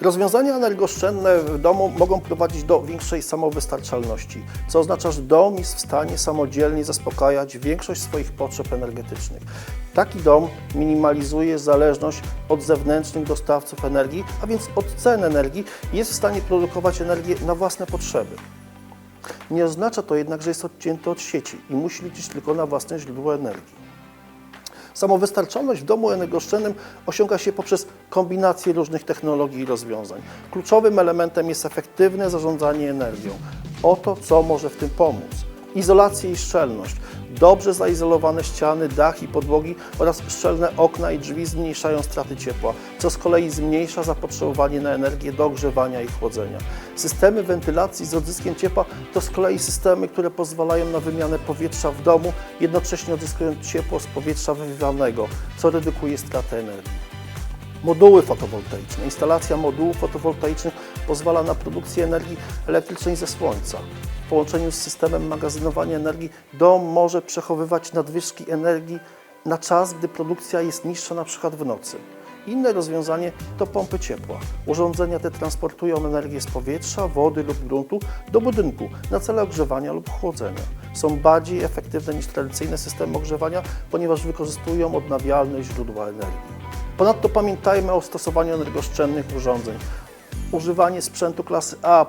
Rozwiązania energooszczędne w domu mogą prowadzić do większej samowystarczalności, co oznacza, że dom jest w stanie samodzielnie zaspokajać większość swoich potrzeb energetycznych. Taki dom minimalizuje zależność od zewnętrznych dostawców energii, a więc od cen energii jest w stanie produkować energię na własne potrzeby. Nie oznacza to jednak, że jest odcięty od sieci i musi liczyć tylko na własne źródło energii. Samowystarczalność w domu energooszczędnym osiąga się poprzez kombinację różnych technologii i rozwiązań. Kluczowym elementem jest efektywne zarządzanie energią. Oto co może w tym pomóc. Izolacja i szczelność. Dobrze zaizolowane ściany, dach i podłogi oraz szczelne okna i drzwi zmniejszają straty ciepła, co z kolei zmniejsza zapotrzebowanie na energię do ogrzewania i chłodzenia. Systemy wentylacji z odzyskiem ciepła to z kolei systemy, które pozwalają na wymianę powietrza w domu, jednocześnie odzyskując ciepło z powietrza wywiewanego, co redukuje stratę energii. Moduły fotowoltaiczne. Instalacja modułów fotowoltaicznych pozwala na produkcję energii elektrycznej ze słońca. Połączeniu z systemem magazynowania energii dom może przechowywać nadwyżki energii na czas, gdy produkcja jest niższa, na przykład w nocy. Inne rozwiązanie to pompy ciepła. Urządzenia te transportują energię z powietrza, wody lub gruntu do budynku na cele ogrzewania lub chłodzenia. Są bardziej efektywne niż tradycyjne systemy ogrzewania, ponieważ wykorzystują odnawialne źródła energii. Ponadto pamiętajmy o stosowaniu energooszczędnych urządzeń. Używanie sprzętu klasy A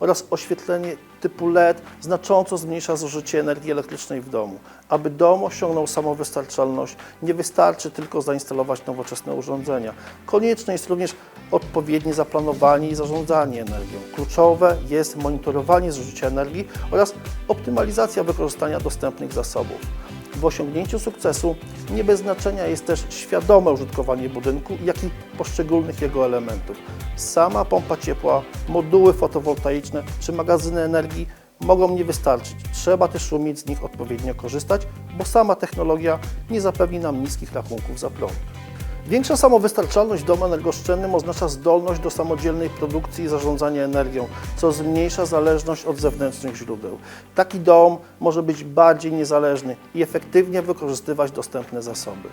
oraz oświetlenie typu LED znacząco zmniejsza zużycie energii elektrycznej w domu. Aby dom osiągnął samowystarczalność, nie wystarczy tylko zainstalować nowoczesne urządzenia. Konieczne jest również odpowiednie zaplanowanie i zarządzanie energią. Kluczowe jest monitorowanie zużycia energii oraz optymalizacja wykorzystania dostępnych zasobów. W osiągnięciu sukcesu nie bez znaczenia jest też świadome użytkowanie budynku, jak i poszczególnych jego elementów. Sama pompa ciepła, moduły fotowoltaiczne czy magazyny energii mogą nie wystarczyć. Trzeba też umieć z nich odpowiednio korzystać, bo sama technologia nie zapewni nam niskich rachunków za prąd. Większa samowystarczalność domu energooszczędnym oznacza zdolność do samodzielnej produkcji i zarządzania energią, co zmniejsza zależność od zewnętrznych źródeł. Taki dom może być bardziej niezależny i efektywnie wykorzystywać dostępne zasoby.